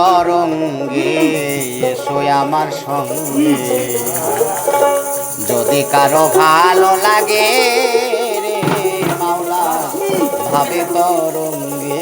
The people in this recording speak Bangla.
তরঙ্গে এসো আমার সঙ্গে। যদি কারও ভালো লাগে রে মাওলা ভাবে তরঙ্গে